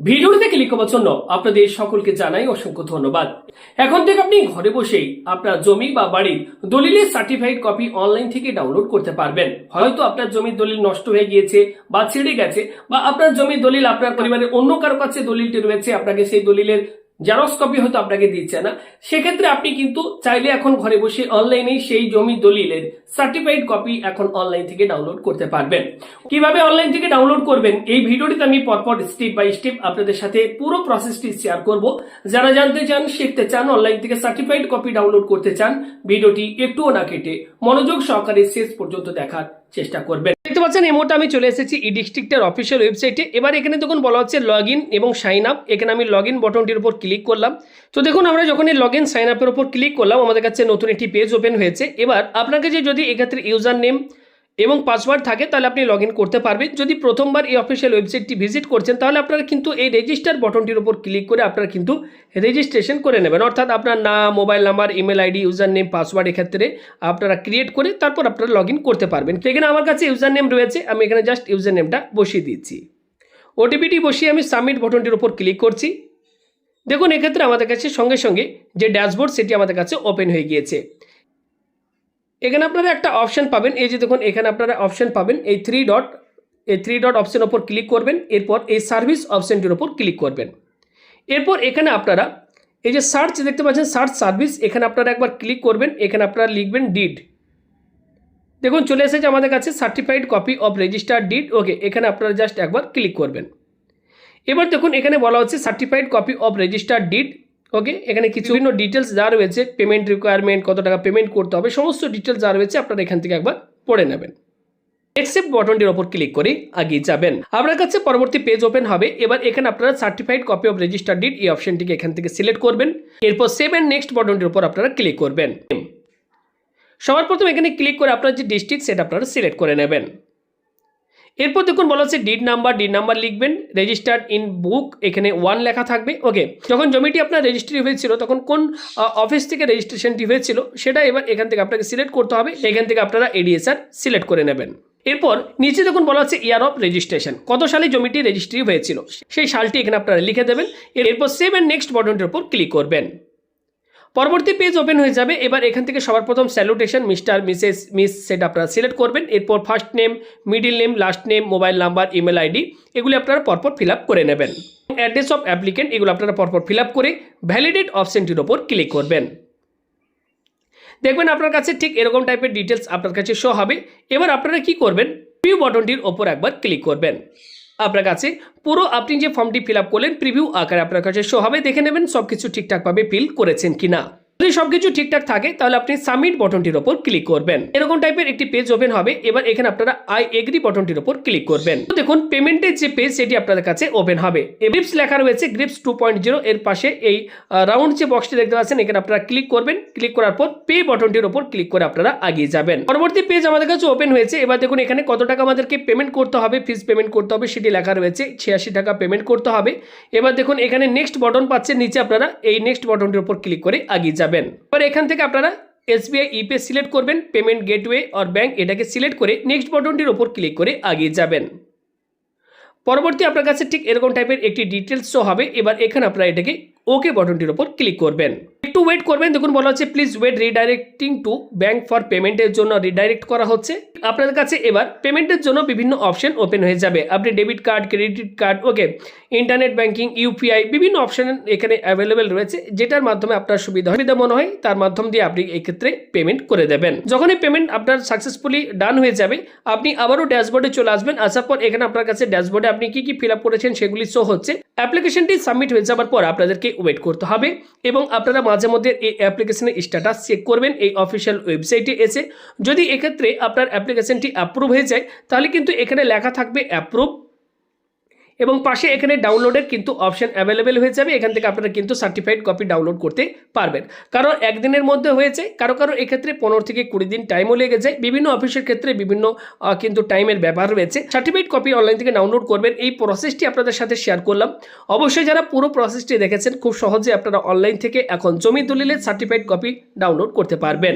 ভিডিওটিতে ক্লিক করার জন্য আপনাদের সকলকে জানাই অসংখ্য ধন্যবাদ। এখন থেকে আপনি ঘরে বসেই আপনার জমি বা বাড়ির দলিলের সার্টিফাইড কপি অনলাইন থেকে ডাউনলোড করতে পারবেন। হয়তো আপনার জমির দলিল নষ্ট হয়ে গিয়েছে বা ছেড়ে গেছে বা আপনার জমির দলিল আপনার পরিবারের অন্য কারও কাছে দলিলটি রয়েছে, আপনাকে সেই দলিলের জেরক্স কপি হয়তো আপনাকে দিচ্ছে না। সেক্ষেত্রে আপনি কিন্তু চাইলে এখন ঘরে বসে অনলাইনে সেই জমি দলিলের সার্টিফাইড কপি এখন অনলাইন থেকে ডাউনলোড করতে পারবেন। কীভাবে অনলাইন থেকে ডাউনলোড করবেন? এই ভিডিওটিতে আমি পরপর স্টেপ বাই স্টেপ আপনাদের সাথে পুরো প্রসেসটি শেয়ার করব। যারা জানতে চান, শিখতে চান অনলাইন থেকে সার্টিফাইড কপি ডাউনলোড করতে চান, ভিডিওটি একটুও না কেটে মনোযোগ সহকারে শেষ পর্যন্ত দেখার চেষ্টা করবেন। দেখতে পাচ্ছেন, এই মুহূর্তে আমি চলে এসেছি ই ডিস্ট্রিক্টের অফিসিয়াল ওয়েবসাইটে। এবার এখানে দেখুন, বলা হচ্ছে লগ এবং সাইন আপ এখানে আমি লগ বটনটির উপর ক্লিক করলাম। তো দেখুন, আমরা যখন এই লগ ইন সাইন আপের উপর ক্লিক করলাম, আমাদের কাছে নতুন একটি পেজ ওপেন হয়েছে। এবার আপনাকে যে যদি এক্ষেত্রে ইউজার নেম এবং পাসওয়ার্ড থাকে, তাহলে আপনি লগ করতে পারবেন। যদি প্রথমবার এই অফিসিয়াল ওয়েবসাইটটি ভিজিট করছেন, তাহলে আপনারা কিন্তু এই রেজিস্টার বটনটির উপর ক্লিক করে আপনারা কিন্তু রেজিস্ট্রেশন করে নেবেন। অর্থাৎ আপনার নাম mobile number email ID user name password এক্ষেত্রে আপনারা ক্রিয়েট করে তারপর আপনারা লগ করতে পারবেন। তো এখানে আমার কাছে ইউজার নেম রয়েছে, আমি এখানে জাস্ট ইউজার নেমটা বসিয়ে দিচ্ছি। ওটিপিটি বসিয়ে আমি সাবমিট বটনটির উপর ক্লিক করছি। দেখুন, এক্ষেত্রে আমাদের কাছে সঙ্গে সঙ্গে যে ড্যাশবোর্ড সেটি আমাদের কাছে ওপেন হয়ে গিয়েছে। এখানে আপনারা একটা অপশান পাবেন। এই যে দেখুন, এখানে আপনারা অপশন পাবেন। এই থ্রি ডট এই থ্রি ডট অপশন ওপর ক্লিক করবেন। এরপর এই সার্ভিস অপশানটির ওপর ক্লিক করবেন। এরপর এখানে আপনারা এই যে সার্চ দেখতে পাচ্ছেন সার্চ সার্ভিস এখানে আপনারা একবার ক্লিক করবেন। এখানে আপনারা লিখবেন ডিড দেখুন, চলে এসেছে আমাদের কাছে certified copy of registered deed okay এখানে আপনারা জাস্ট একবার ক্লিক করবেন। এবার দেখুন, এখানে বলা হচ্ছে certified copy of registered deed okay এখানে কিছু বিভিন্ন ডিটেলস যা রয়েছে পেমেন্ট রিকোয়ারমেন্ট কত টাকা পেমেন্ট করতে হবে, সমস্ত ডিটেলস যা রয়েছে আপনারা এখান থেকে একবার পড়ে নেবেন। অ্যাকসেপ্ট বটনটির ওপর ক্লিক করে আগিয়ে যাবেন। আপনার কাছে পরবর্তী পেজ ওপেন হবে। এবার এখানে আপনারা certified copy of register deed এই অপশনটিকে এখান থেকে সিলেক্ট করবেন। এরপর সেভ অ্যান্ড নেক্সট বটনটির উপর আপনারা ক্লিক করবেন। সবার প্রথম এখানে ক্লিক করে আপনার যে ডিস্ট্রিক্ট সেটা আপনারা সিলেক্ট করে নেবেন। এরপর দেখুন বলা হচ্ছে ডিড নাম্বার ডিড নাম্বার লিখবেন রেজিস্টার্ড ইন বুক এখানে ওয়ান লেখা থাকবে ওকে যখন জমিটি আপনার রেজিস্ট্রি হয়েছিল, তখন কোন অফিস থেকে রেজিস্ট্রেশনটি হয়েছিল, সেটা এবার এখান থেকে আপনাকে সিলেক্ট করতে হবে, এখান থেকে আপনারা এডিএসআর সিলেক্ট করে নেবেন। এরপর নিচে দেখুন বলা হচ্ছে ইয়ার অফ রেজিস্ট্রেশন কত সালে জমিটি রেজিস্ট্রি হয়েছিল, সেই সালটি এখানে আপনারা লিখে দেবেন, এরপর সেভ অ্যান্ড নেক্সট বটনটির উপর ক্লিক করবেন। পরবর্তী পেজ ওপেন হয়ে যাবে। এবার এখান থেকে সবার প্রথম salutation Mr Mrs Miss set আপনারা সিলেক্ট করবেন। এরপর first name middle name last name mobile number email ID এগুলি আপনারা পরপর ফিল করে নেবেন। অ্যাড্রেস অফ অ্যাপ্লিকেন্ট এগুলো আপনারা পরপর ফিল করে ভ্যালিডেট অপশনটির ওপর ক্লিক করবেন। দেখবেন আপনার কাছে ঠিক এরকম টাইপের ডিটেলস আপনার কাছে শো হবে। এবার আপনারা কি করবেন? প্রিভিউ বটনটির ওপর একবার ক্লিক করবেন। আপনার কাছে। পুরো আপনি যে ফর্মটি ফিল আপ করলেন প্রিভিউ আকারে আপনার কাছে শো হবে। দেখে নেবেন সব কিছু ঠিকঠাকভাবে ফিল করেছেন কিনা। যদি সবকিছু ঠিকঠাক থাকে, তাহলে আপনি সাবমিট বটনটির ওপর ক্লিক করবেন। এরকম টাইপের একটি পেজ ওপেন হবে, এবার এখানে আপনারা আই এগ্রি বটনটির ওপর ক্লিক করবেন। তো দেখুন পেমেন্টের যে পেজ সেটি আপনাদের কাছে ওপেন হবে। গ্রিপস লেখা রয়েছে গ্রিপস টু এর পাশে এই রাউন্ড যে বক্সটি দেখতে পাচ্ছেন, এখানে আপনারা ক্লিক করবেন। ক্লিক করার পর পে বটনটির ওপর ক্লিক করে আপনারা আগিয়ে যাবেন। পরবর্তী পেজ আমাদের কাছে ওপেন হয়েছে, এবার দেখুন এখানে কত টাকা আমাদেরকে পেমেন্ট করতে হবে ফিস পেমেন্ট করতে হবে, সেটি লেখা রয়েছে, ছিয়াশি টাকা পেমেন্ট করতে হবে। এবার দেখুন, এখানে নেক্সট বটন পাচ্ছেন নিচে আপনারা এই নেক্সট বটনটির উপর ক্লিক করে আগিয়ে যাবেন। এবার এখান থেকে আপনারা এসবিআই, ইপে সিলেক্ট করবেন, পেমেন্ট গেটওয়ে অর ব্যাঙ্ক এটাকে সিলেক্ট করে নেক্সট বটনটির ওপর ক্লিক করে আগিয়ে যাবেন। পরবর্তী আপনার কাছে ঠিক এরকম টাইপের একটি ডিটেলস শো হবে, এবার এখানে আপনারা এটাকে ওকে বটনটির ওপর ক্লিক করবেন। একটু ওয়েট করবেন। দেখুন, বলা হচ্ছে please wait redirecting to bank for পেমেন্টের জন্য রিডাইরেক্ট করা হচ্ছে। আপনাদের কাছে এবার পেমেন্টের জন্য বিভিন্ন অপশন ওপেন হয়ে যাবে। আপনি debit card credit card okay internet banking UPI বিভিন্ন অপশন এখানে অ্যাভেলেবেল রয়েছে, যেটার মাধ্যমে আপনার সুবিধা সুবিধা মনে হয়, তার মাধ্যম দিয়ে আপনি এক্ষেত্রে পেমেন্ট করে দেবেন। যখনই পেমেন্ট আপনার সাকসেসফুলি ডান হয়ে যাবে, আপনি আবারও ড্যাশবোর্ডে চলে আসবেন। আসার পর এখানে আপনার কাছে ড্যাশবোর্ডে আপনি কি কি ফিল করেছেন, সেগুলি শো হচ্ছে। অ্যাপ্লিকেশনটি সাবমিট হয়ে যাওয়ার পর আপনাদেরকে ওয়েট করতে হবে এবং আপনারা মাঝে মধ্যে এই অ্যাপ্লিকেশনের স্ট্যাটাস চেক করবেন, এই অফিসিয়াল ওয়েবসাইটে এসে। যদি এক্ষেত্রে আপনার অ্যাপ্লিকেশনটি অ্যাপ্রুভ হয়ে যায়, তাহলে কিন্তু এখানে লেখা থাকবে অ্যাপ্রুভ এবং পাশে এখানে ডাউনলোডের কিন্তু অপশন অ্যাভেলেবেল হয়ে যাবে। এখান থেকে আপনারা কিন্তু সার্টিফাইড কপি ডাউনলোড করতে পারবেন। কারণ একদিনের মধ্যে হয়েছে, কারও কারও এক্ষেত্রে পনেরো থেকে কুড়ি দিন টাইমও লেগে যায়। বিভিন্ন অফিসের ক্ষেত্রে বিভিন্ন কিন্তু টাইমের ব্যাপার রয়েছে। সার্টিফাইড কপি অনলাইন থেকে ডাউনলোড করবেন। এই প্রসেসটি আপনাদের সাথে শেয়ার করলাম। অবশ্যই যারা পুরো প্রসেসটি দেখেছেন, খুব সহজে আপনারা অনলাইন থেকে এখন জমি দলিলের সার্টিফাইড কপি ডাউনলোড করতে পারবেন।